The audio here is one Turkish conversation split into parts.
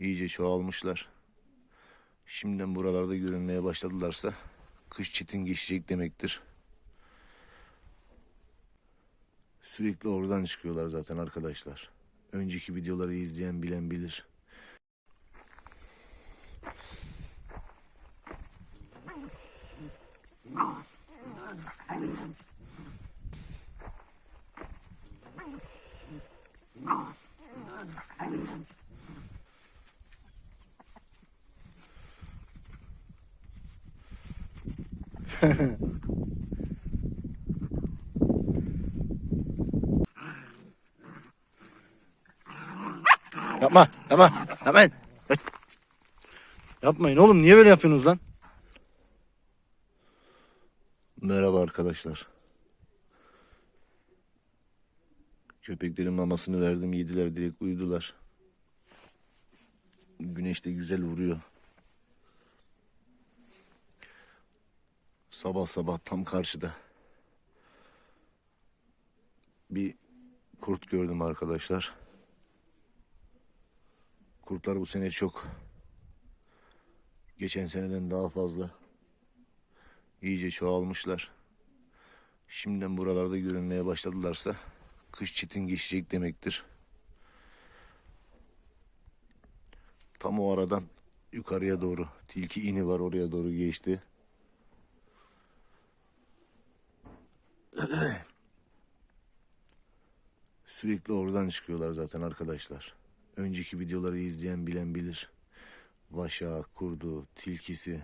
İyice çoğalmışlar. Şimdiden buralarda görünmeye başladılarsa kış çetin geçecek demektir. Sürekli oradan çıkıyorlar zaten arkadaşlar. Önceki videoları izleyen bilen bilir. Yapma, yapma, yapmayın. Yapmayın oğlum, niye böyle yapıyorsunuz lan? Merhaba arkadaşlar. Köpeklerin mamasını verdim, yediler direkt uyudular. Güneş de güzel vuruyor. Sabah sabah tam karşıda. Bir kurt gördüm arkadaşlar. Kurtlar bu sene çok. Geçen seneden daha fazla. İyice çoğalmışlar. Şimdiden buralarda görünmeye başladılarsa kış çetin geçecek demektir. Tam o aradan yukarıya doğru tilki ini var oraya doğru geçti. Sürekli oradan çıkıyorlar zaten arkadaşlar. Önceki videoları izleyen bilen bilir. Vaşağı, kurdu, tilkisi,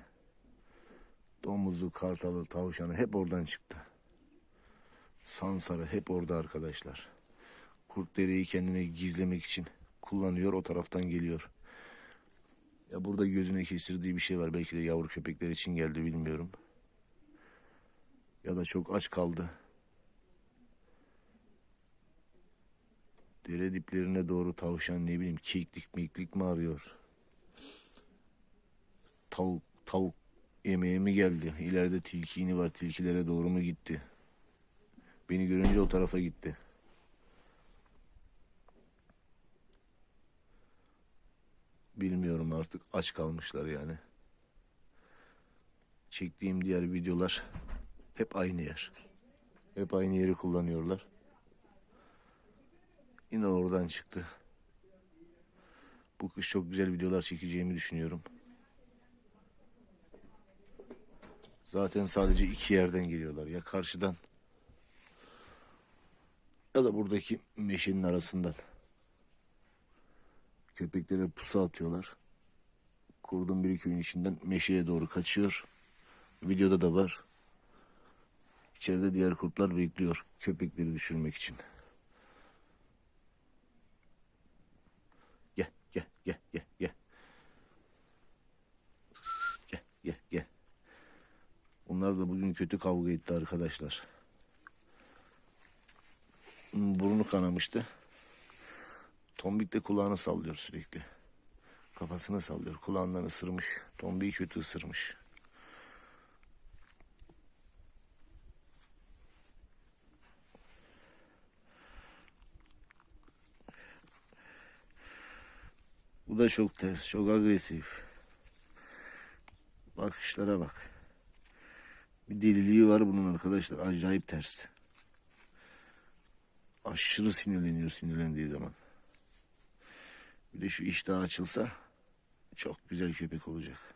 domuzu, kartalı, tavşanı hep oradan çıktı. Sansarı hep orada arkadaşlar. Kurt dereyi kendine gizlemek için kullanıyor o taraftan geliyor. Ya burada gözüne kestirdiği bir şey var. Belki de yavru köpekler için geldi bilmiyorum. Ya da çok aç kaldı. Dere diplerine doğru tavşan ne bileyim keklik miklik mi arıyor? Tavuk tavuk yemeğe mi geldi? İleride tilkini var tilkilere doğru mu gitti? Beni görünce o tarafa gitti. Bilmiyorum artık aç kalmışlar yani. Çektiğim diğer videolar hep aynı yer. Hep aynı yeri kullanıyorlar. Yine oradan çıktı. Bu kış çok güzel videolar çekeceğimi düşünüyorum. Zaten sadece iki yerden geliyorlar. Ya karşıdan ya da buradaki meşenin arasından. Köpeklere pusu atıyorlar. Kurdun bir köyün içinden meşeye doğru kaçıyor. Videoda da var. İçeride diğer kurtlar bekliyor köpekleri düşürmek için. Gel, gel, gel, gel, gel. Gel. Onlar da bugün kötü kavga etti arkadaşlar. Burnu kanamıştı. Tombik de kulağını sallıyor sürekli. Kafasını sallıyor. Kulağından ısırmış. Tombik'i kötü ısırmış. Bu da çok ters, çok agresif. Bakışlara bak. Bir deliliği var bunun arkadaşlar. Acayip ters. Aşırı sinirleniyor sinirlendiği zaman. Bir de şu iştah açılsa çok güzel köpek olacak.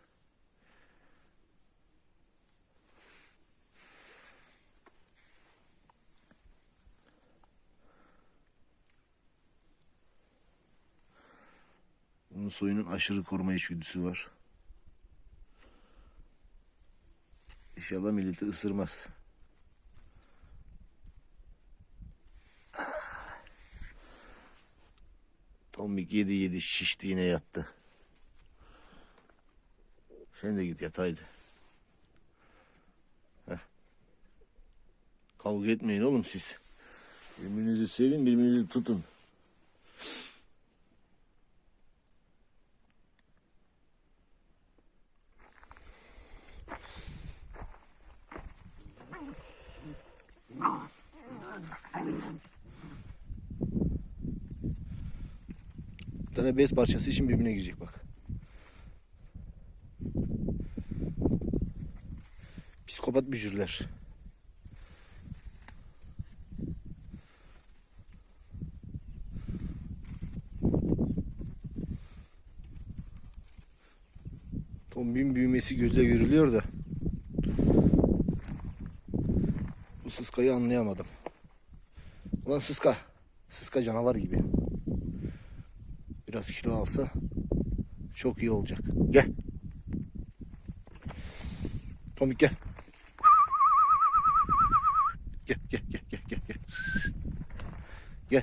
Bunun soyunun aşırı koruma içgüdüsü var. İnşallah milleti ısırmaz. Tombik yedi yedi şişti yine yattı. Sen de git yat haydi. Heh. Kavga etmeyin oğlum siz. Birbirinizi sevin birbirinizi tutun. Tane bez parçası için birbirine girecek bak. Psikopat bücürler. Tombin büyümesi gözle görülüyor da bu sıskayı anlayamadım. Ulan sıska. Sıska canavar gibi. Biraz kilo alsa çok iyi olacak. Gel. Tomik gel. Gel gel gel gel gel gel.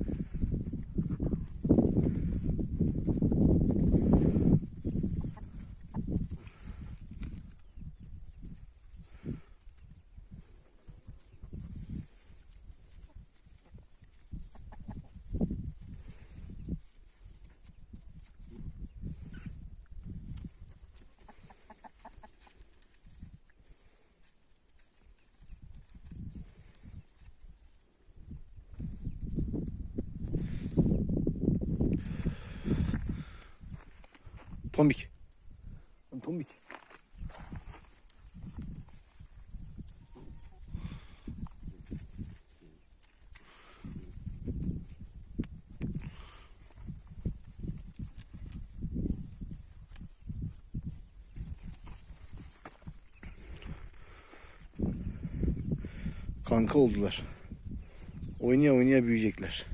Tombik. Tombik. Kanka oldular. Oynaya oynaya büyüyecekler.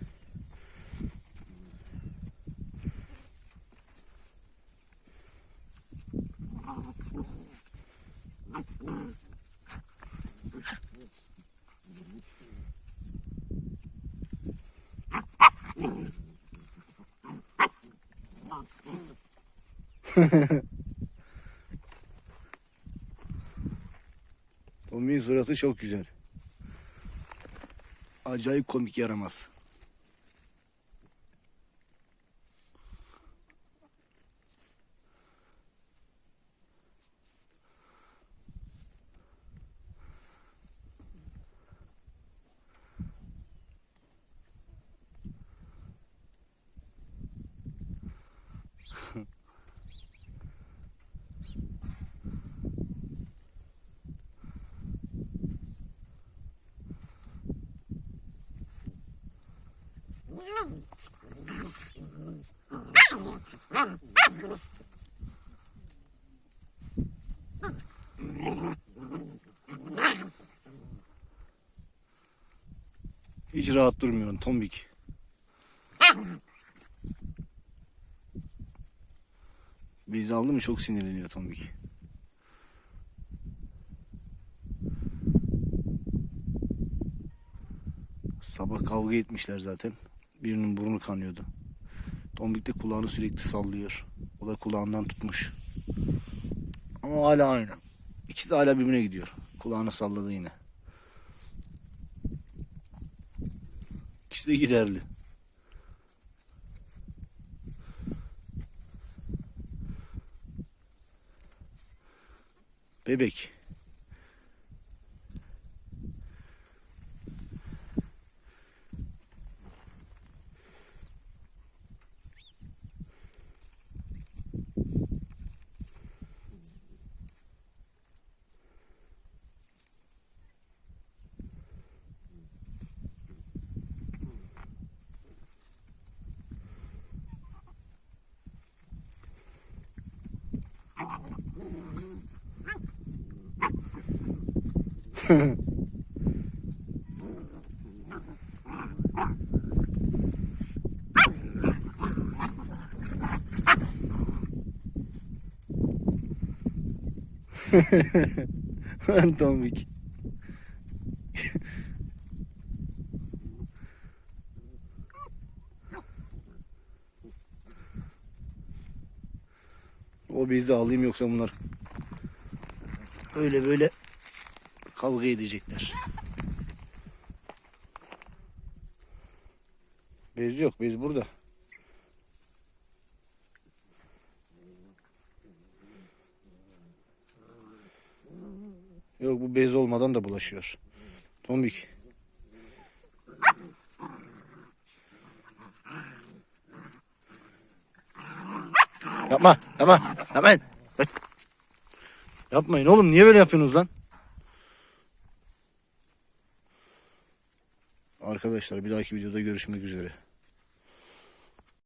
Tommy'nin suratı çok güzel. Acayip komik yaramaz. Hiç rahat durmuyorsun Tombik. Biz aldı mı çok sinirleniyor Tombik. Sabah kavga etmişler zaten. Birinin burnu kanıyordu. Tombik de kulağını sürekli sallıyor. O da kulağından tutmuş. Ama hala aynı. İkisi de hala birbirine gidiyor. Kulağını salladı yine. İkisi de giderli. Bebek. Lan Tombik. o bizi alayım yoksa bunlar öyle böyle kavga edecekler. Bez yok. Bez burada. Yok bu bez olmadan da bulaşıyor. Tombik. Yapma, yapma, yapmayın. Yapmayın oğlum, niye böyle yapıyorsunuz lan? Arkadaşlar bir dahaki videoda görüşmek üzere.